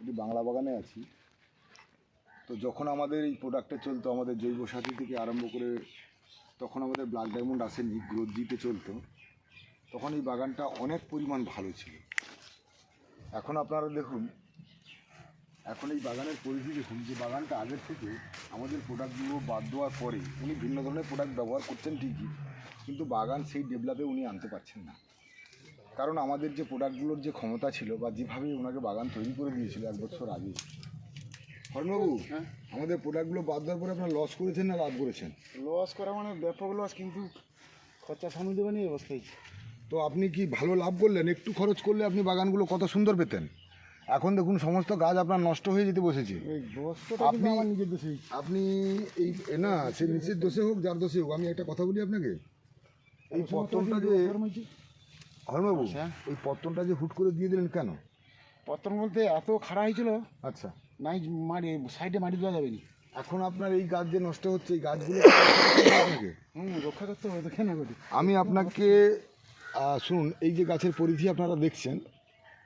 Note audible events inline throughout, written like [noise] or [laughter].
এটি বাংলা বাগানে আছি। তো যখন আমাদের এই প্রোডাক্টটা চলতো, আমাদের জৈব সাথী থেকে আরম্ভ করে তখন আমাদের ব্ল্যাক ডায়মন্ড আসেনি গ্রোথ জিতে চলতো, তখন এই বাগানটা অনেক পরিমাণ ভালো ছিল। এখন আপনারা দেখুন, এখন এই বাগানের পরিধি দেখুন, যে বাগানটা আগের থেকে আমাদের প্রোডাক্টগুলো বাদ দেওয়ার পরে উনি ভিন্ন ধরনের প্রোডাক্ট ব্যবহার করছেন ঠিকই, কিন্তু বাগান সেই ডেভেলপে উনি আনতে পারছেন না। কারণ আমাদের যে প্রোডাক্টগুলোর যে ক্ষমতা ছিল বা যেভাবে ওনাকে বাগান তৈরি করে দিয়েছিল এক বছর আগে। হরণবাবু হ্যাঁ? আমাদের প্রোডাক্টগুলো বাদ দেওয়ার পরে আপনার লস করেছেন না লাভ করেছেন? লস করা মানে ব্যাপক লস কিন্তু খরচা সামনে দেবেন এই অবস্থায় তো আপনি কি ভালো লাভ করলেন? একটু খরচ করলে আপনি বাগানগুলো কত সুন্দর পেতেন? এখন দেখুন সমস্ত গাছ আপনার নষ্ট হয়ে যেতে বসেছে। এই আপনি- নিজের আপনি এই না সে নিচের দোষে হোক যার দোষে হোক আমি একটা কথা বলি আপনাকে। এই পত্তনটা যে হরণবাবু। এই পত্তনটা যে হুট করে দিয়ে দিলেন কেন? পত্তন বলতে এত খাড়া হয়েছিল আচ্ছা। নাই মাটি সাইডে মাটি দেওয়া যাবে না। এখন আপনার এই গাছ যে নষ্ট হচ্ছে এই গাছগুলো [coughs] রক্ষা করতে হবে তো কেন আমি আপনাকে শুনুন এই যে গাছের পরিধি আপনারা দেখছেন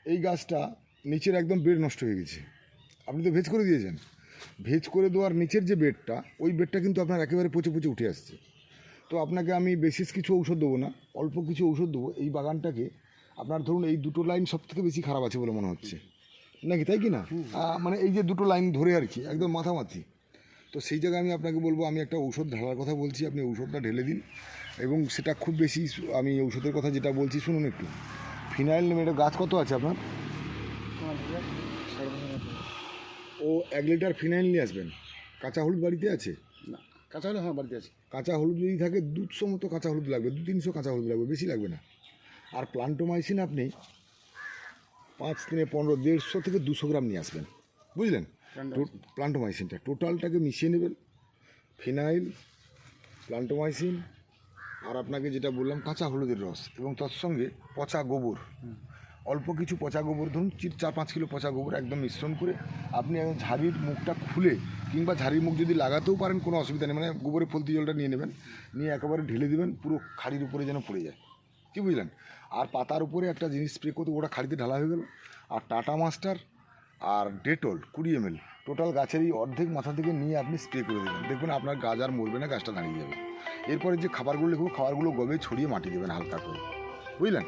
এই গাছটা নিচের একদম বেড নষ্ট হয়ে গেছে। আপনি তো ভেজ করে দিয়েছেন। ভেজ করে দেওয়ার নিচের যে বেডটা ওই বেডটা কিন্তু আপনার একেবারে পচে পচে উঠে আসছে। তো আপনাকে আমি বেশিস কিছু ঔষধ দেবো না অল্প কিছু ঔষধ দেবো। এই বাগানটাকে আপনার ধরুন এই দুটো লাইন সব থেকে বেশি খারাপ আছে বলে মনে হচ্ছে। নাকি তাই কি না? মানে এই যে দুটো লাইন ধরে আর কি একদম মাথামাথি। তো সেই জায়গায় আমি আপনাকে বলব আমি একটা ঔষধ ঢালার কথা বলছি আপনি ঔষধটা ঢেলে দিন। এবং সেটা খুব বেশি আমি ঔষধের কথা যেটা বলছি শুনুন একটু। ফিনাইল নেমে এটা গাছ কত আছে আপনার? ও এক লিটার ফিনাইল নিয়ে আসবেন। কাঁচা হলুদ বাড়িতে আছে? কাঁচা হলে হ্যাঁ বাড়িতে আছে। কাঁচা হলুদ যদি থাকে দুশো মতো কাঁচা হলুদ লাগবে দু তিনশো কাঁচা হলুদ লাগবে বেশি লাগবে না। আর প্লান্টোমাইসিন আপনি পাঁচ তিনে পনেরো দেড়শো থেকে দুশো গ্রাম নিয়ে আসবেন। বুঝলেন। প্লান্টোমাইসিনটা। টোটালটাকে মিশিয়ে নেবেন। ফিনাইল প্লান্টোমাইসিন আর আপনাকে যেটা বললাম কাঁচা হলুদের রস এবং তৎসঙ্গে পচা গোবর। অল্প কিছু পচা গোবর, ধরুন চির- পাঁচ কিলো পচা গোবর একদম মিশ্রণ করে আপনি একদম ঝাড়ির মুখটা খুলে কিংবা ঝাড়ির মুখ যদি লাগাতেও পারেন, কোনো অসুবিধা নেই। মানে গোবরে ফলতি জলটা নিয়ে নেবেন, নিয়ে একেবারে ঢেলে দেবেন, পুরো খাড়ির উপরে যেন পড়ে যায়। কি বুঝলেন? আর পাতার উপরে একটা জিনিস স্প্রে করতে, ওটা খাড়িতে ঢালা হয়ে গেল। আর টাটা মাস্টার আর ডেটল কুড়ি এম এল টোটাল গাছের এই অর্ধেক মাথা থেকে নিয়ে আপনি স্প্রে করে দেবেন। দেখবেন আপনার গাছ আর মরবে না, গাছটা দাঁড়িয়ে যাবে। এরপরে যে খাবারগুলো লিখব খাবারগুলো গবে, ছড়িয়ে মাটি দেবেন হালকা করে। বুঝলেন?